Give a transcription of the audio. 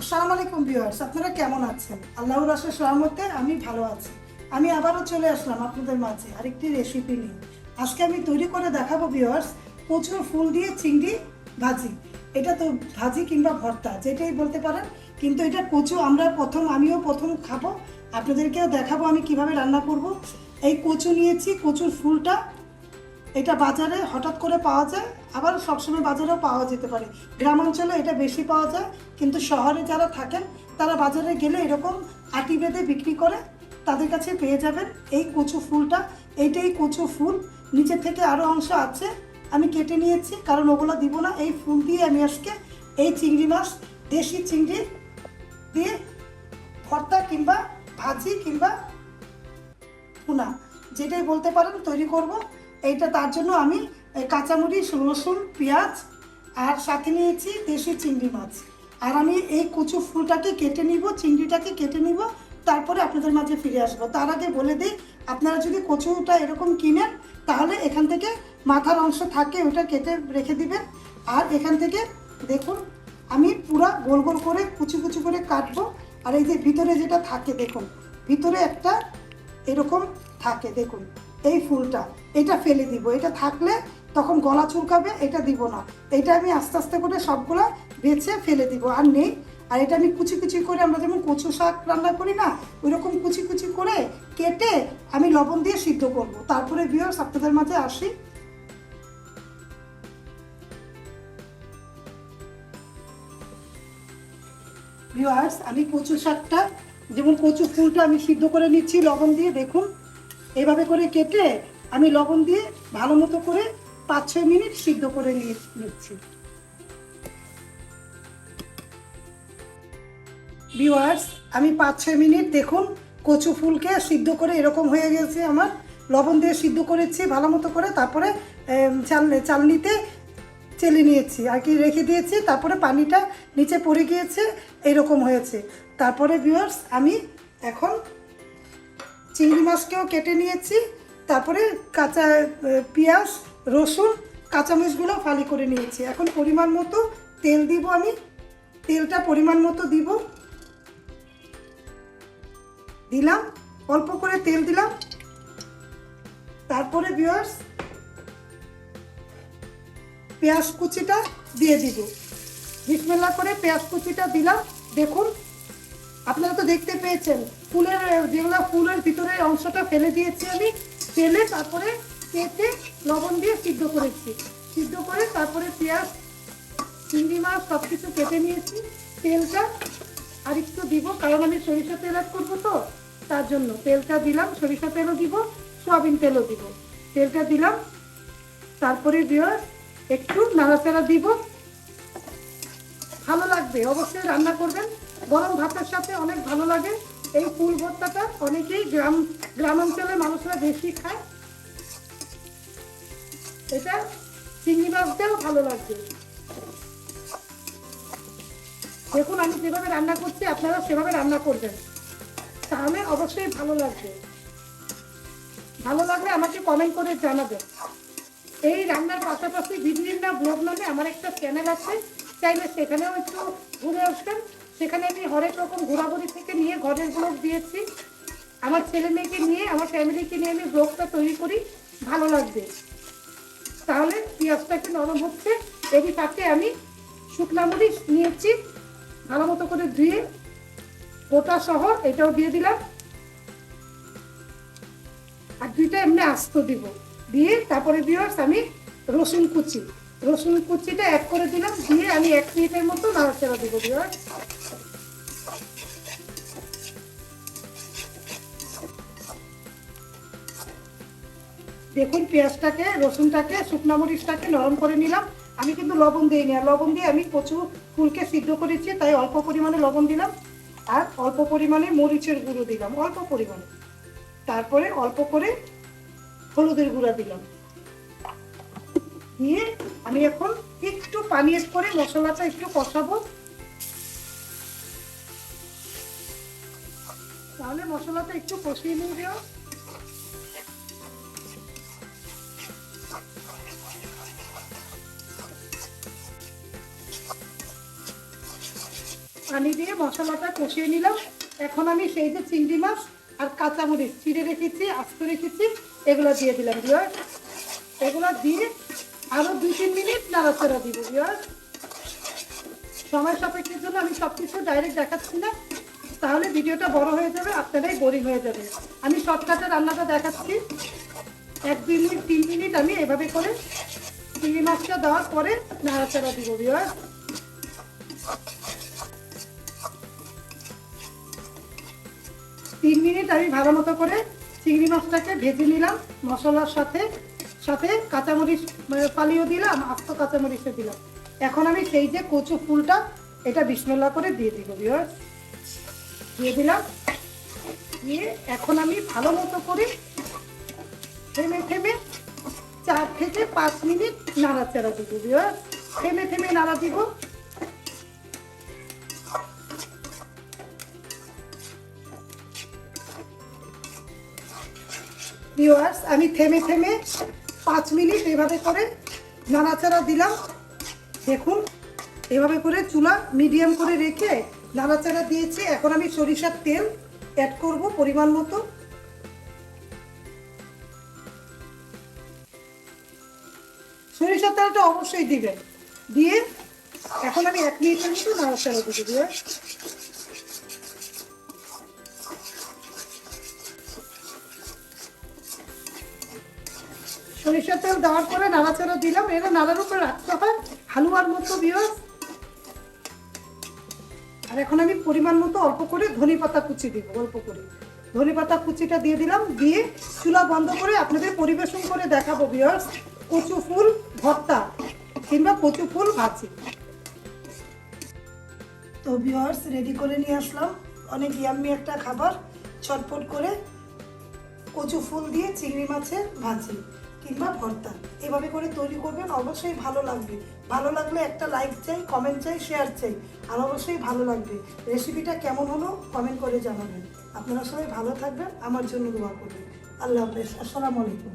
আসসালামু আলাইকুম ভিউয়ার্স, আপনারা কেমন আছেন? আল্লাহর আশা সহমতে আমি ভালো আছি। আমি আবারও চলে আসলাম আপনাদের মাঝে আরেকটি রেসিপি নিয়ে। আজকে আমি তৈরি করে দেখাবো ভিউয়ার্স প্রচুর ফুল দিয়ে চিংড়ি ভাজি। এটা তো ভাজি কিংবা ভর্তা, যেটাই বলতে পারেন। কিন্তু এটা কচু, আমরা প্রথম, আমিও প্রথম খাব। আপনাদেরকেও দেখাবো আমি কীভাবে রান্না করব। এই কচু নিয়েছি, কচুর ফুলটা এটা বাজারে হঠাৎ করে পাওয়া যায়, আবার সবসময় বাজারেও পাওয়া যেতে পারে। গ্রাম অঞ্চলে এটা বেশি পাওয়া যায়, কিন্তু শহরে যারা থাকেন, তারা বাজারে গেলে এরকম আটি বেঁধে বিক্রি করে তাদের কাছে পেয়ে যাবেন। এই কচু ফুলটা, এইটাই কচু ফুল। নিচে থেকে আরও অংশ আছে, আমি কেটে নিয়েছি, কারণ ওগুলো দিব না। এই ফুল দিয়ে আমি আজকে এই চিংড়ি মাছ, দেশি চিংড়ি দিয়ে ভর্তা কিংবা ভাজি কিংবা ভুনা, যেটাই বলতে পারেন তৈরি করব। এইটা তার জন্য আমি কাঁচামরিচ, রসুন, পেঁয়াজ, আর সাথে নিয়েছি দেশি চিংড়ি মাছ। আর আমি এই কচু ফুলটাকে কেটে নিব, চিংড়িটাকে কেটে নিব, তারপরে আপনাদের মাঝে ফিরে আসব। তার আগে বলে দিই, আপনারা যদি কচুটা এরকম কিনেন, তাহলে এখান থেকে মাথার অংশ থাকে, ওটা কেটে রেখে দিবেন। আর এখান থেকে দেখুন, আমি পুরা গোল গোল করে কুচি কুচি করে কাটবো। আর এই যে ভিতরে যেটা থাকে, দেখুন, ভিতরে একটা এরকম থাকে, দেখুন। এই ফুলটা, এটা ফেলে দিব। এটা থাকলে তখন গলা চুলকাবে, এটা দিব না। এটা আমি আস্তে আস্তে করে সবগুলা বেছে ফেলে দিব, আর নেই। আর এটা আমি কুচি কুচি করে আমরা যেমন কচু শাক রান্না করি না ওই রকম কুচি কুচি করে কেটে আমি লবণ দিয়ে সিদ্ধ করব। তারপরে বিয়ার্স আপনাদের মাঝে আসি। ভিউয়ার্স আমি কচু শাকটা, যেমন কচু ফুলটা আমি সিদ্ধ করে নিচ্ছি, লবণ দিয়ে দেখুন। এভাবে করে কেটে আমি লবণ দিয়ে ভালো মতো করে পাঁচ, ছয় মিনিট সিদ্ধ করে নিয়ে নিচ্ছি। ভিউয়ার্স আমি পাঁচ, ছয় মিনিট দেখুন কচু ফুলকে সিদ্ধ করে এরকম হয়ে গেছে আমার। লবণ দিয়ে সিদ্ধ করেছি, ভালো মতো করে তারপরে চালনি চালনিতে চেলে নিয়েছি। আর কি রেখে দিয়েছি, তারপরে পানিটা নিচে পড়ে গিয়েছে, এরকম হয়েছে। তারপরে ভিউয়ার্স আমি এখন চিংড়ি মাছকেও কেটে নিয়েছি, তারপরে কাঁচা পেঁয়াজ, রসুন, কাঁচামরিচগুলো ফালি করে নিয়েছি। এখন পরিমাণ মতো তেল দিব আমি। তেলটা পরিমাণ মতো দিব। দিলাম, অল্প করে তেল দিলাম। তারপরে বিয়ার্স পেঁয়াজ কুচিটা দিয়ে দিব। বিসমেল্লা করে পেঁয়াজ কুচিটা দিলাম। দেখুন, আপনারা তো দেখতে পেয়েছেন। ফুলের, যেগুলো ফুলের ভিতরের অংশটা ফেলে দিয়েছি আমি, ফেলে তারপরে কেটে লবণ দিয়ে সিদ্ধ করেছি। সিদ্ধ করে তারপরে পেঁয়াজ, চিংড়ি মাছ সব কিছু কেটে নিয়েছি। তেলটা আর একটু দিব, কারণ আমি সরিষা তেল অ্যাড করব তো, তার জন্য। তেলটা দিলাম, সরিষা তেলও দিব, সয়াবিন তেলও দিব। তেলটা দিলাম, তারপরে দিয়ে একটু নাড়াচাড়া দিব। ভালো লাগবে, অবশ্যই রান্না করবেন। গরম ভাতের সাথে অনেক ভালো লাগে। এই ফুল ভর্তাটা অনেকেই গ্রাম গ্রাম অঞ্চলের মানুষরা বেশি খায়। এটা চিংড়ি মাছটাও ভালো লাগবে দেখুন, আমি যেভাবে রান্না করছি, আপনারা সেভাবে রান্না করবেন। তাহলে অবশ্যই ভালো লাগবে। ভালো লাগলে আমাকে কমেন্ট করে জানাবেন। এই রান্নার পাশাপাশি বিভিন্ন ব্লগ নামে আমার একটা চ্যানেল আছে। চাইলে সেখানেও একটু ঘুরে আসবেন। সেখানে আমি হরেক রকম ঘোরাঘুরি থেকে নিয়ে ঘরের ব্লগ দিয়েছি। আমার ছেলে মেয়েকে নিয়ে, আমার ফ্যামিলিকে নিয়ে আমি ব্লগটা তৈরি করি, ভালো লাগবে। তাহলে পেঁয়াজটাকে নরম হচ্ছে, এরই তাকে আমি শুকনা মরিচ নিয়েছি, ভালো মতো করে ধুয়ে গোটা সহ এটাও দিয়ে দিলাম। আর দুইটা এমনি আস্ত দিব। দিয়ে তারপরে ভিউয়ার্স আমি রসুন কুচি। রসুন কুচিটা অ্যাড করে দিলাম, দিয়ে আমি এক মিনিটের মতো নাড়াচাড়া দিব ভিউয়ার্স দেখুন পেঁয়াজটাকে, রসুনটাকে, শুকনো মরিচটাকে নরম করে নিলাম। আমি কিন্তু লবণ দিইনি, আর লবণ দিয়ে আমি কচু ফুলকে সিদ্ধ করেছি, তাই অল্প পরিমাণে লবণ দিলাম। আর অল্প পরিমাণে মরিচের গুঁড়ো দিলাম, অল্প পরিমাণে। তারপরে অল্প করে হলুদের গুঁড়া দিলাম। দিয়ে আমি এখন একটু পানি এড করে মশলাটা একটু কষাবো। তাহলে মশলাটা একটু কষিয়ে নিয়ে দেওয়া পানি দিয়ে মশলাটা কষিয়ে নিলাম। এখন আমি সেই যে চিংড়ি মাছ আর কাঁচামরিচ, চিড়ে রেখেছি, আস্ত রেখেছি, এগুলো দিয়ে দিলাম বিয়ার এগুলো দিয়ে আরও দুই তিন মিনিট নাড়াচাড়া দিব বিয়ার সময় সাপেক্ষের জন্য আমি সব কিছু ডাইরেক্ট দেখাচ্ছি না, তাহলে ভিডিওটা বড় হয়ে যাবে, আপনারাই বোরিং হয়ে যাবে। আমি শর্টকাটে রান্নাটা দেখাচ্ছি। এক, দুই মিনিট, তিন মিনিট আমি এভাবে করে চিংড়ি মাছটা দেওয়ার পরে নাড়াচাড়া দিব বিয়ার তিন মিনিট আমি ভালো মতো করে চিংড়ি মাছটাকে ভেজে নিলাম, মশলার সাথে সাথে কাঁচামরিচ মানে পালিও দিলাম, আস্ত কাঁচামরিচও দিলাম। এখন আমি সেই যে কচু ফুলটা, এটা বিসমেল্লা করে দিয়ে দিব বিয়ার দিয়ে দিলাম। দিয়ে এখন আমি ভালো মতো করে থেমে থেমে চার থেকে পাঁচ মিনিট নাড়াচাড়া দিব বিয়ার থেমে থেমে নাড়া দিব। ভিউয়ার্স আমি থেমে থেমে পাঁচ মিনিট এভাবে করে নাড়াচাড়া দিলাম। দেখুন, এভাবে করে চুলা মিডিয়াম করে রেখে নাড়াচাড়া দিয়েছি। এখন আমি সরিষার তেল অ্যাড করব পরিমাণ মতো। সরিষার তেলটা অবশ্যই দিবেন। দিয়ে এখন আমি এক মিনিটের মতো নাড়াচাড়া দিয়ে সরিষার তেল দেওয়ার পরে নাড়াচাড়া দিলাম। এটা নাড়ার উপরে রাখতে হয়। হালুয়ার মতো বিয়স আর এখন আমি পরিমাণ মতো অল্প করে ধনে পাতা কুচি দিব, অল্প করে। ধনে পাতা কুচিটা দিয়ে দিলাম। দিয়ে চুলা বন্ধ করে আপনাদের পরিবেশন করে দেখাবো বিয়স কচু ফুল, ভর্তা কিংবা কচু ফুল ভাজি। তো বিয়ার্স রেডি করে নিয়ে আসলাম। অনেক ইয়াম্মি একটা খাবার। ছটপট করে কচু ফুল দিয়ে চিংড়ি মাছের ভাজি। কিংবা ভর্তা। এভাবে করে তৈরি করবেন, অবশ্যই ভালো লাগবে। ভালো লাগলে একটা লাইক চাই কমেন্ট চাই শেয়ার চাই, আর অবশ্যই ভালো লাগবে। রেসিপিটা কেমন হলো কমেন্ট করে জানাবেন। আপনারা সবাই ভালো থাকবেন, আমার জন্য দোয়া করবেন। আল্লাহ হাফেজ, আসসালামু আলাইকুম।